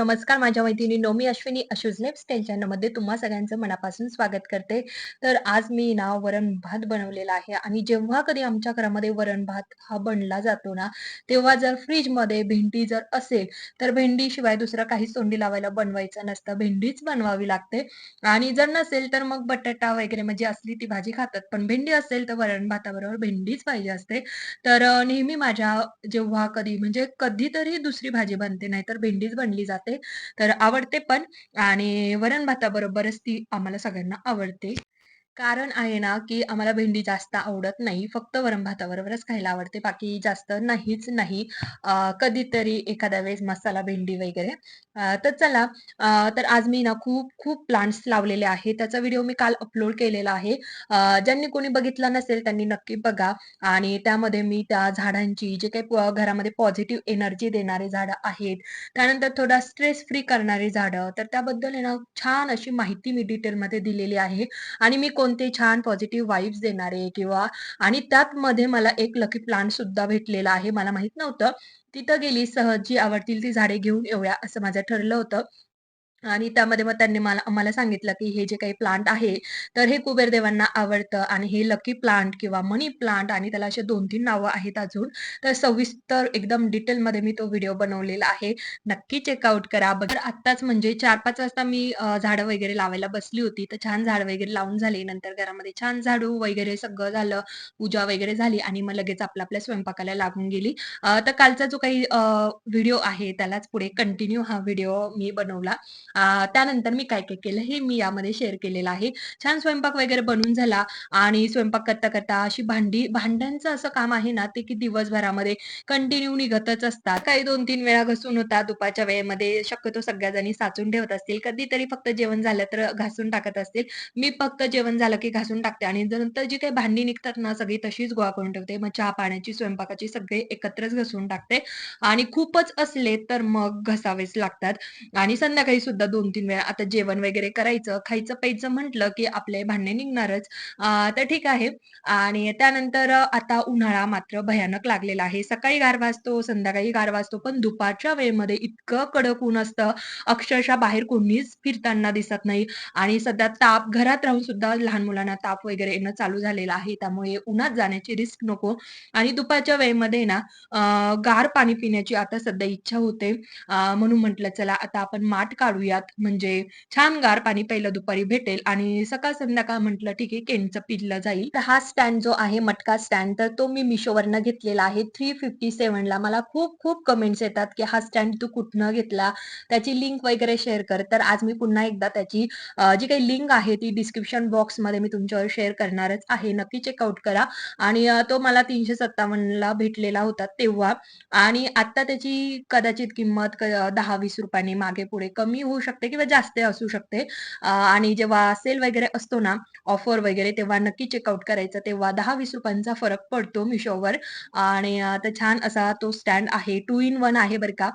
नमस्कार माझ्या मैत्रिणी मी अश्विनी अशूज लाईफस्टाईल चॅनलमध्ये तुम्हा सगळ्यांचं मनापासून स्वागत करते. तर आज मी ना वरण-भात बनवलेला आहे आणि जेव्हा कधी आमच्या घरामध्ये वरण-भात हा बनला जातो ना, तेव्हा जर फ्रीजमध्ये भेंडी जर असेल, तर भेंडीशिवाय दुसरं काहीच तोंडी लावायला बनवायचं नसतं. भेंडीच बनवावी लागते आणि जर नसेल तर मग बटाटा वगैरे म्हणजे असली ती भाजी खातात. पण भेंडी असेल तर वरण-भाताबरोबर भेंडीच पाहिजे असते. तर नेहमी माझ्या जेव्हा कधी म्हणजे कधीतरी दुसरी भाजी बनते, नाहीतर भेंडीच बनली जाते. तर आवडते पण आणि वरण-भाताबरोबरच ती आम्हाला सगळ्यांना आवडते. कारण आहे ना, की आम्हाला भेंडी जास्त आवडत नाही. फक्त वरण-भाताबरोबरच खायला आवडते. बाकी जास्त नाहीच नाही. कधीतरी एखाद्या वेळेस मसाला भेंडी वगैरे. तर चला तर आज मी ना खूप-खूप प्लांट्स लावलेले आहेत. त्याचा व्हिडिओ मी काल अपलोड केलेला आहे. ज्यांनी कोणी बघितला नसेल त्यांनी नक्की बघा आणि त्यामध्ये मी त्या झाडांची जे काही घरामध्ये पॉझिटिव्ह एनर्जी देणारे झाडं आहेत, त्यानंतर थोडा स्ट्रेस फ्री करणारी झाडं, तर त्याबद्दल आहे ना छान अशी माहिती मी डिटेलमध्ये दिलेली आहे. आणि मी कोण कोणते छान पॉझिटिव्ह वाईब्स देणारे किंवा आणि त्यात मध्ये मला एक लकी प्लांट सुद्धा भेटलेला आहे. मला माहीत नव्हतं. तिथं गेली सहज जी आवडतील ती झाडे घेऊन येऊया असं माझं ठरलं होतं. आणि त्यामध्ये मग त्यांनी मला आम्हाला सांगितलं, की हे जे काही प्लांट आहे, तर हे कुबेर देवांना आवडतं आणि हे लकी प्लांट किंवा मनी प्लांट आणि त्याला असे 2-3 नावं आहेत अजून. तर सविस्तर एकदम डिटेलमध्ये मी तो व्हिडिओ बनवलेला आहे. नक्की चेकआउट करा. बघ आत्ताच म्हणजे 4-5 वाजता मी झाडं वगैरे लावायला बसली होती. तर छान झाड वगैरे लावून झाली. नंतर घरामध्ये छान झाडू वगैरे सगळं झालं. पूजा वगैरे झाली आणि मग लगेच आपल्या-आपल्या स्वयंपाकाला लागून गेली. तर कालचा जो काही व्हिडिओ आहे त्यालाच पुढे कंटिन्यू हा व्हिडिओ मी बनवला. त्यानंतर मी काय-काय केलं हे मी यामध्ये शेअर केलेलं आहे. छान स्वयंपाक वगैरे बनून झाला आणि स्वयंपाक करता-करता अशी भांडी भांड्यांचं असं काम आहे ना, ते की दिवसभरामध्ये कंटिन्यू निघतच असतात. काही 2-3 वेळा घासून होतात. दुपारच्या वेळेमध्ये शक्यतो सगळ्या जणी साचून ठेवत असतील. कधीतरी फक्त जेवण झालं तर घासून टाकत असतील. मी फक्त जेवण झालं की घासून टाकते आणि नंतर जी काही भांडी निघतात ना, सगळी तशीच गोळा करून ठेवते. मग चहा-पाण्याची, स्वयंपाकाची सगळे एकत्रच घासून टाकते आणि खूपच असले तर मग घसावेच लागतात आणि संध्याकाळी सुद्धा 2-3 वेळा आता जेवण वगैरे करायचं, खायचं-प्यायचं म्हटलं, की आपले भांडे निघणारच. तर ठीक आहे आणि त्यानंतर आता उन्हाळा मात्र भयानक लागलेला आहे. सकाळी गारवा असतो, संध्याकाळी गारवा असतो, पण दुपारच्या वेळेमध्ये इतकं कडक ऊन असतं, अक्षरशः बाहेर कोणीच फिरताना दिसत नाही आणि सध्या ताप घरात राहून सुद्धा लहान मुलांना ताप वगैरे येणं चालू झालेलं आहे. त्यामुळे उन्हात जाण्याची रिस्क नको आणि दुपारच्या वेळेमध्ये ना गार पाणी पिण्याची आता सध्या इच्छा होते. म्हणून म्हटलं चला आता आपण माठ काढूया काढूयात, म्हणजे छान गार पाणी पहिलं दुपारी भेटेल आणि सकाळ-संध्याकाळ म्हटलं ठीक आहे केनचं पिलं जाईल. तर हा स्टँड जो आहे मटका स्टँड, तर तो मी मिशोवरनं घेतलेला आहे 357 ला. मला खूप-खूप कमेंट्स येतात, की हा स्टँड तू कुठनं घेतला? त्याची लिंक वगैरे शेअर कर. तर आज मी पुन्हा एकदा त्याची जी काही लिंक आहे ती डिस्क्रिप्शन बॉक्समध्ये मी तुमच्यावर शेअर करणारच आहे. नक्की चेकआउट करा आणि तो मला 357 ला भेटलेला होता तेव्हा आणि आता त्याची कदाचित किंमत दहा वीस रुपयांनी मागे-पुढे कमी होऊ शकते किंवा जास्त असू शकते. आणि जेव्हा सेल वगैरे असतो ना, ऑफर वगैरे तेव्हा नक्की चेकआउट करायचं. तेव्हा ₹10-20 फरक पडतो मिशोवर आणि तर छान असा तो स्टँड आहे. टू इन वन आहे बरं का.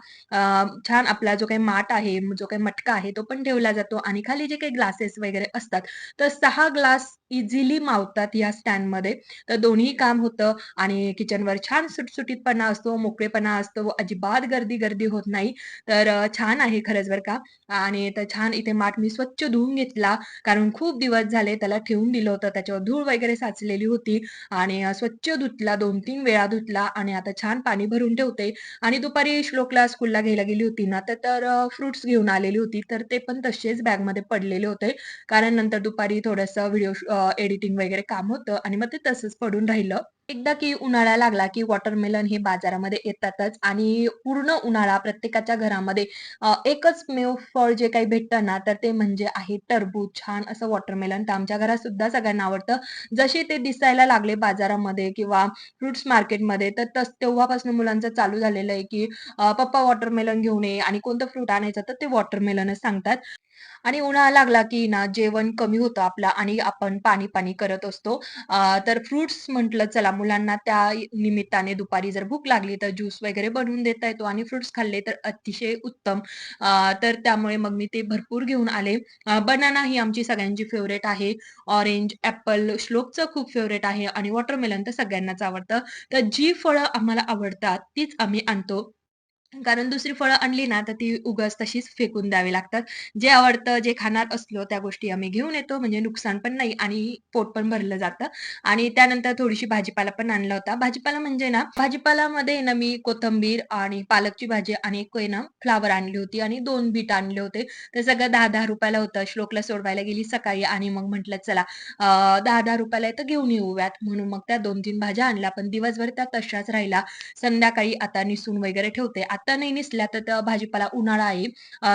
छान आपला जो काही माठ आहे, जो काही मटका आहे, तो पण ठेवला जातो आणि खाली जे काही ग्लासेस वगैरे असतात, तर सहा ग्लास इझिली मावतात या स्टँडमध्ये. तर दोन्ही काम होतं आणि किचनवर छान सुटसुटीतपणा असतो, मोकळेपणा असतो, अजिबात गर्दी-गर्दी होत नाही. तर छान आहे खरंच बरं का आणि तर छान इथे माठ मी स्वच्छ धुवून घेतला, कारण खूप दिवस झाले त्याला ठेवून दिलं होतं. त्याच्यावर धूळ वगैरे साचलेली होती आणि स्वच्छ धुतला, 2-3 वेळा धुतला आणि आता छान पाणी भरून ठेवते आणि दुपारी श्लोकला स्कूलला घ्यायला गेली होती ना, तर तर फ्रुट्स घेऊन आलेली होती, तर ते पण तसेच बॅगमध्ये पडलेले होते. कारण नंतर दुपारी थोडंसं व्हिडिओ एडिटिंग वगैरे काम होतं आणि मग ते तसंच पडून राहिलं. एकदा की उन्हाळा लागला, की वॉटरमेलन हे बाजारामध्ये येतातच आणि पूर्ण उन्हाळा प्रत्येकाच्या घरामध्ये एकच मेव फळ जे काही भेटतं ना, तर ते म्हणजे आहे टरबूज. छान असं वॉटरमेलन. तर आमच्या घरात सुद्धा सगळ्यांना आवडतं. जसे ते दिसायला लागले बाजारामध्ये किंवा फ्रुट्स मार्केटमध्ये, तर तस तेव्हापासून मुलांचं चालू झालेलं आहे, की "पप्पा वॉटरमेलन घेऊन ये" आणि कोणतं फ्रूट आणायचं, तर ते वॉटरमेलनच सांगतात. आणि उन्हाळा लागला की ना जेवण कमी होतं आपलं आणि आपण पाणी-पाणी करत असतो. तर फ्रुट्स म्हटलं चला मुलांना त्या निमित्ताने दुपारी जर भूक लागली तर ज्यूस वगैरे बनवून देता येतो आणि फ्रुट्स खाल्ले तर अतिशय उत्तम. तर त्यामुळे मग मी ते भरपूर घेऊन आले. बनाना ही आमची सगळ्यांची फेव्हरेट आहे. ऑरेंज, ऍपल श्लोकचं खूप फेवरेट आहे आणि वॉटरमेलन तर सगळ्यांनाच आवडतं. तर जी फळं आम्हाला आवडतात तीच आम्ही आणतो. कारण दुसरी फळं आणली ना, तर ती उगाच तशीच फेकून द्यावी लागतात. जे आवडतं, जे खाणार असलो त्या गोष्टी आम्ही घेऊन येतो. म्हणजे नुकसान पण नाही आणि पोट पण भरलं जातं. आणि त्यानंतर थोडीशी भाजीपाला पण आणला होता. भाजीपाला म्हणजे ना, भाजीपालामध्ये ना मी कोथिंबीर आणि पालकची भाजी आणि एक आहे ना फ्लावर आणली होती आणि दोन बीट आणले होते. ते सगळं दहा दहा रुपयाला होतं. श्लोकला सोडवायला गेली सकाळी आणि मग म्हटलं चला अ, ₹10-10 आहे तर घेऊन येऊयात. म्हणून मग त्या 2-3 भाज्या आणल्या. पण दिवसभर त्या तशाच राहिला संध्याकाळी आता निसून वगैरे ठेवते. आत्ता नाही निसल्या तर भाजीपाला उन्हाळा आहे.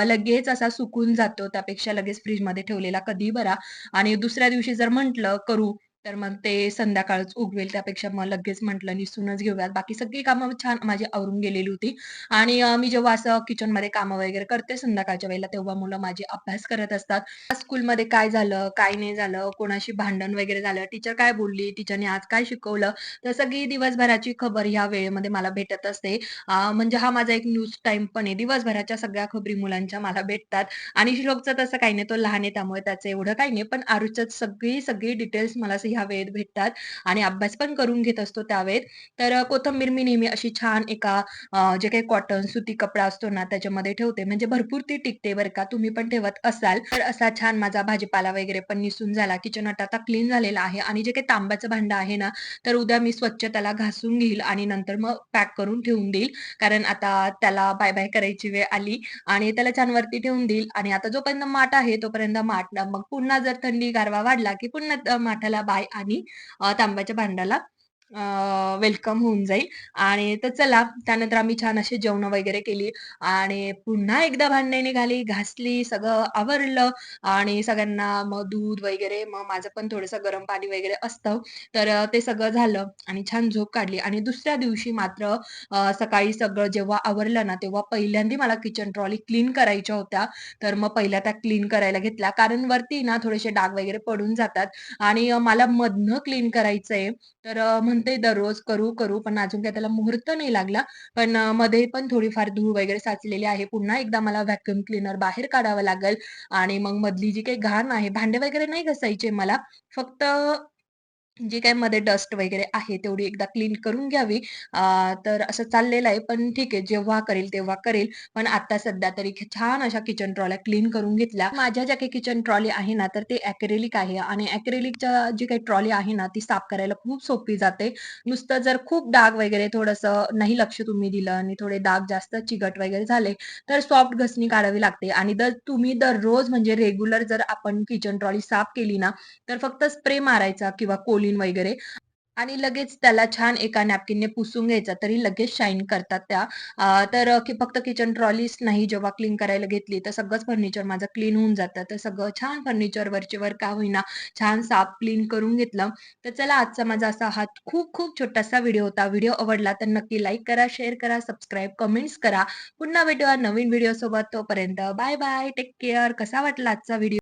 लगेच असा सुकून जातो. त्यापेक्षा लगेच फ्रीजमध्ये ठेवलेला कधी बरा आणि दुसऱ्या दिवशी जर म्हंटल करू, तर मग ते संध्याकाळच उगवेल. त्यापेक्षा मग लगेच म्हटलं निसूनच घेऊयात. बाकी सगळी कामं छान माझी आवरून गेलेली होती आणि मी जेव्हा असं किचनमध्ये कामं वगैरे करते संध्याकाळच्या वेळेला, तेव्हा मुलं माझे अभ्यास करत असतात. स्कूलमध्ये काय झालं, काय नाही झालं, कोणाशी भांडण वगैरे झालं, टीचर काय बोलली, टीचरने आज काय शिकवलं, तर सगळी दिवसभराची खबर ह्या वेळेमध्ये मला भेटत असते. म्हणजे हा माझा एक न्यूज टाइम पण आहे. दिवसभराच्या सगळ्या खबरी मुलांच्या मला भेटतात आणि श्लोकचं तसं काही नाही, तो लहान आहे त्यामुळे त्याचं एवढं काही नाही. पण आरुच्यात सगळी, सगळी डिटेल्स मला ह्या वेळेत भेटतात आणि अभ्यास पण करून घेत असतो त्यावेळेत. तर कोथंबीर कोथिंबीर मी नेहमी अशी छान एका जे काही कॉटन सुती कपडा असतो ना, त्याच्यामध्ये ठेवते. म्हणजे भरपूर ती टिकते बरं का. तुम्ही पण ठेवत असाल. तर असा छान माझा भाजीपाला वगैरे पण निसून झाला. किचन आता क्लीन झालेला आहे आणि जे काही तांब्याचं भांडं आहे ना, तर उद्या मी स्वच्छ त्याला घासून घेईल आणि नंतर मग पॅक करून ठेवून देईल. कारण आता त्याला बाय-बाय करायची वेळ आली आणि त्याला छान वरती ठेवून देईल आणि आता जोपर्यंत माठ आहे तोपर्यंत माठ मग पुन्हा जर थंडी गारवा वाढला, की पुन्हा माठाला बाय आणि तांब्याच्या भांड्याला. वेलकम होऊन जाईल आणि तर चला त्यानंतर आम्ही छान अशी जेवण वगैरे केली आणि पुन्हा एकदा भांडणे निघाली, घासली, सगळं आवरलं आणि सगळ्यांना मग दूध वगैरे मग माझं पण थोडंसं गरम पाणी वगैरे असतं. तर ते सगळं झालं आणि छान झोप काढली आणि दुसऱ्या दिवशी मात्र सकाळी सगळं जेव्हा आवरलं ना, तेव्हा पहिल्यांदा मला किचन ट्रॉली क्लीन करायच्या होत्या. तर मग पहिल्या त्या क्लीन करायला घेतल्या. कारण वरती ना थोडेसे डाग वगैरे पडून जातात आणि मला मधनं क्लीन करायचंय. तर अ, म्हणते दररोज करू, करू, पण अजून काही त्याला मुहूर्त नाही लागला. पण मध्ये पण थोडीफार धूळ वगैरे साचलेली आहे. पुन्हा एकदा मला व्हॅक्युम क्लीनर बाहेर काढावं लागेल आणि मग मधली जी काही घाण आहे, भांडे वगैरे नाही घसायचे मला. फक्त जे काही मध्ये डस्ट वगैरे आहे तेवढी एकदा क्लीन करून घ्यावी. तर असं चाललेलं आहे. पण ठीक आहे, जेव्हा करेल तेव्हा करेल. पण आता सध्या तरी छान अशा किचन ट्रॉल्या क्लीन करून घेतल्या. माझ्या ज्या काही किचन ट्रॉली आहे ना, तर ते अॅक्रेलिक आहे आणि अॅक्रेलिकच्या जी काही ट्रॉली आहे ना, ती साफ करायला खूप सोपी जाते. नुसतं जर खूप डाग वगैरे थोडंसं नाही लक्ष तुम्ही दिलं आणि थोडे डाग जास्त चिकट वगैरे झाले, तर सॉफ्ट घसणी काढावी लागते आणि जर तुम्ही दररोज म्हणजे रेग्युलर जर आपण किचन ट्रॉली साफ केली ना, तर फक्त स्प्रे मारायचा किंवा कोलीन वगैरे आणि लगेच त्याला छान एका नॅपकिनने पुसून घ्यायचा तरी लगेच शाईन करतात त्या. तर की फक्त किचन ट्रॉलीच नाही जेव्हा क्लीन करायला घेतली, तर सगळंच फर्निचर माझं क्लीन होऊन जातं. तर सगळं छान फर्निचर वरचे वर का होईना छान साफ क्लीन करून घेतलं. तर चला आजचा माझा असा हा खूप खूप छोटासा व्हिडिओ होता. व्हिडिओ आवडला तर नक्की लाईक करा, शेअर करा, सबस्क्राईब, कमेंट्स करा. पुन्हा भेटूया नवीन व्हिडिओ सोबत तोपर्यंत बाय बाय. Take care. कसा वाटला आजचा व्हिडिओ?